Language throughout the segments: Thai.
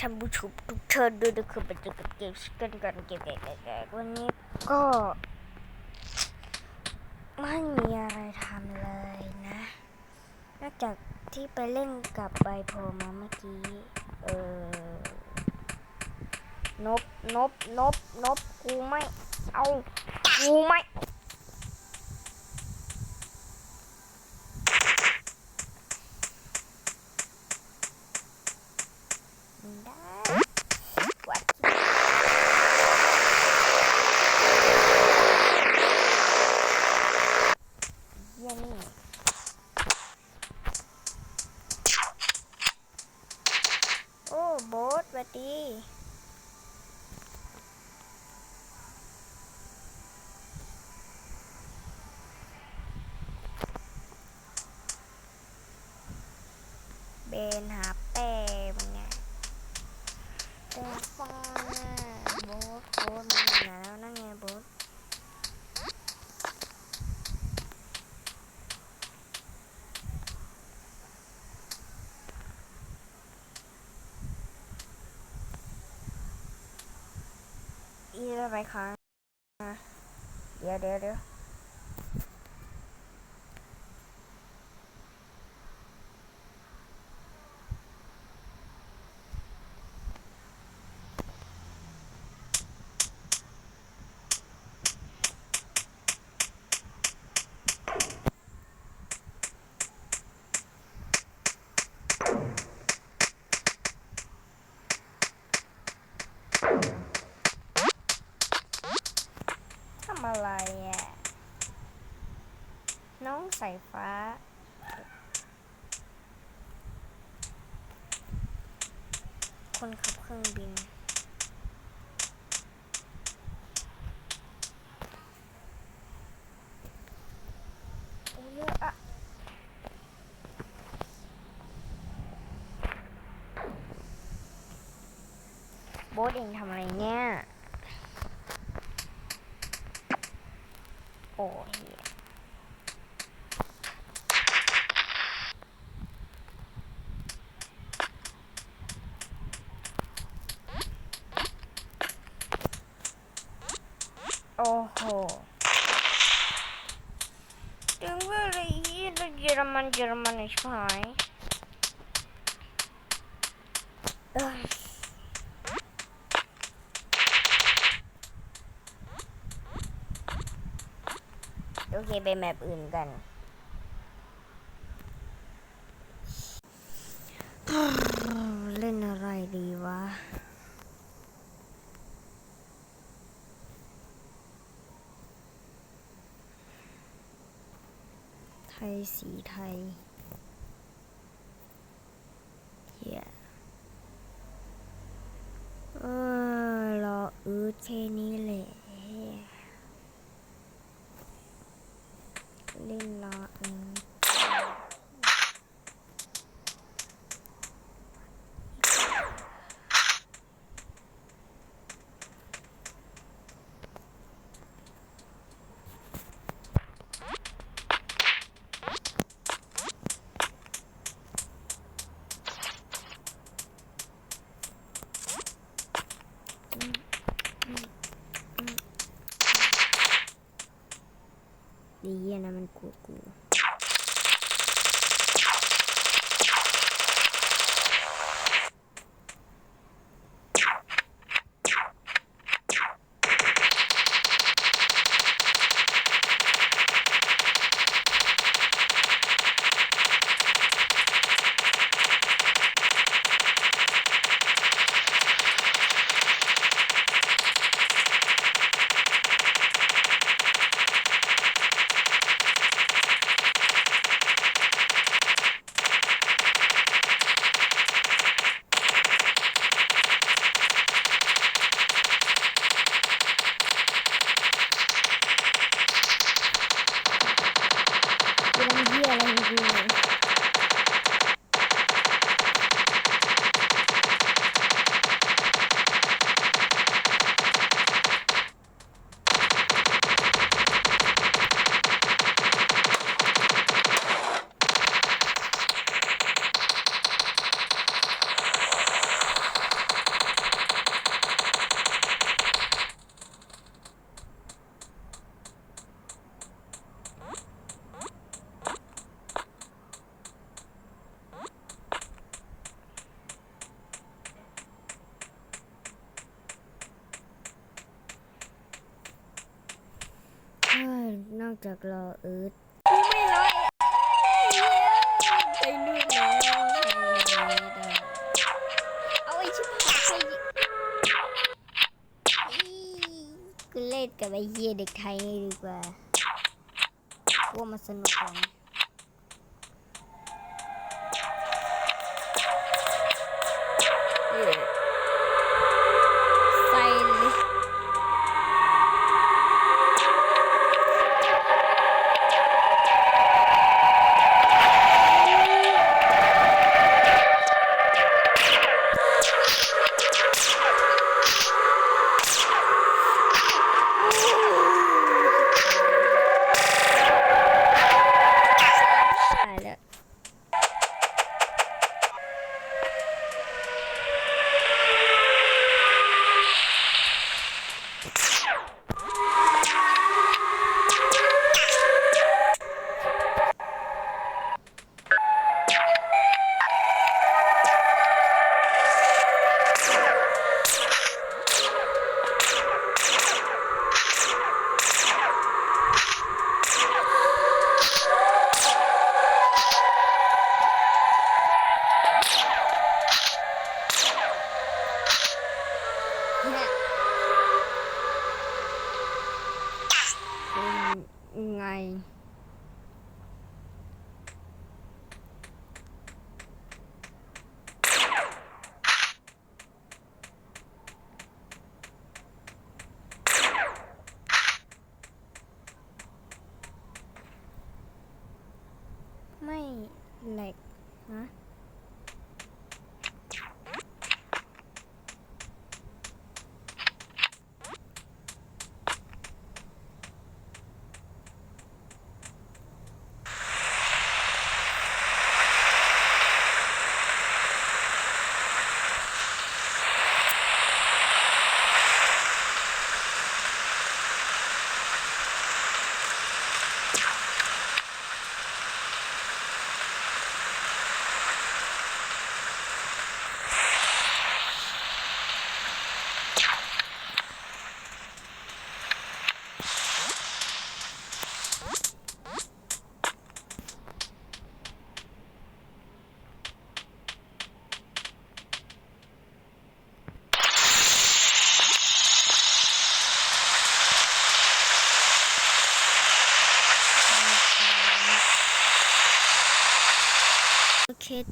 ท่านผู้ชมทุกเชิญด้วยนะครับมาเจอกับเกมสกันกันเกมแกๆวันนี้ก็ไม่มีอะไรทำเลยนะ นอกจากที่ไปเล่นกับใบโพมาเมื่อกี้ เออนบนบนบนบกูไม่ เอา กูไม่ได้วัดเยี่ยนี่โอ้โบสสวัส ดี เบนครับป้มันไง แต่ฟ้าโบ๊ทโบ๊ทมันอยู่ไหนแล้วนั่นไงโบ๊ท อีได้ไรคะ เดี๋ยวเดี๋ยวเดี๋ยวทำอะไรอะ น้อง สายฟ้า คนขับเครื่องบิน โอ้เยอะอะโบ๊ทเองทำอะไรเนี่ย โอ้ยโอ้โหถึงเวลาอีกแล้วเยอร มันเยอรมันใช่ไหมโอเคไปแมปอื่นกัน เล่นอะไรดีวะ ไท ยสีไทยเฮียเออรออืดแค่นี้แหละ เล่นรออืดดี อะ จากรอเอิร์ธกูไม่ร้อยใจนู่นแล้วเอาไอ้ชิบหายกูเล่นกับไอ้เฮียเด็กไทยดีกว่ากูว่ามันสนุกกว่า ไง ไม่แหลกนะ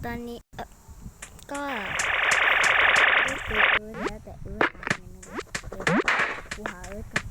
ตอนนี้เออก็ไม่เอเอิร์ธแล้วแต่เอิร์ธหายไปไหนไม่รู้เดี๋ยวกูหาเออกับ